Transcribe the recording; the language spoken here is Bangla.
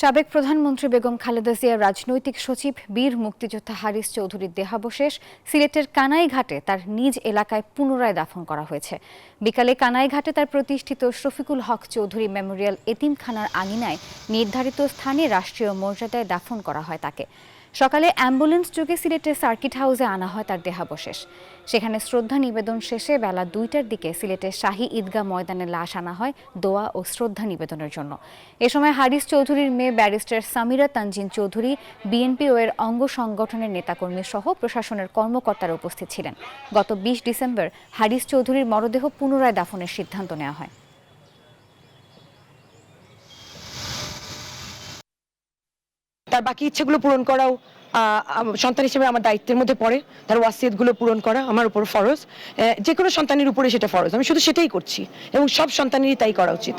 সাবেক প্রধানমন্ত্রী বেগম খালেদা জিয়ার রাজনৈতিক সচিব, বীর মুক্তিযোদ্ধা হারিস চৌধুরীর দেহাবশেষ সিলেটের কানাইঘাটে তার নিজ এলাকায় পুনরায় দাফন করা হয়েছে। বিকালে কানাইঘাটে তার প্রতিষ্ঠিত শফিকুল হক চৌধুরী মেমোরিয়াল এতিমখানার আঙিনায় নির্ধারিত স্থানে রাষ্ট্রীয় মর্যাদায় দাফন করা হয় তাকে। সকালে অ্যাম্বুলেন্স যোগে সিলেটের সার্কিট হাউসে আনা হয় তার দেহাবশেষ। সেখানে শ্রদ্ধা নিবেদন শেষে বেলা দুইটার দিকে সিলেটের শাহী ঈদগাহ ময়দানে লাশ আনা হয় দোয়া ও শ্রদ্ধা নিবেদনের জন্য। এ সময় হারিস চৌধুরীর মেয়ে ব্যারিস্টার সামিরা তানজিন চৌধুরী, বিএনপি ও এর অঙ্গ সংগঠনের নেতাকর্মী সহ প্রশাসনের কর্মকর্তারা উপস্থিত ছিলেন। গত বিশ ডিসেম্বর হারিস চৌধুরীর মরদেহ পুনরায় দাফনের সিদ্ধান্ত নেওয়া হয়। তার বাকি ইচ্ছেগুলো পূরণ করাও সন্তান হিসেবে আমার দায়িত্বের মধ্যে পড়ে। তার ওয়াসিয়তগুলো পূরণ করা আমার উপর ফরজ। যে কোনো সন্তানের উপরে সেটা ফরজ। আমি শুধু সেটাই করছি এবং সব সন্তানেরই তাই করা উচিত।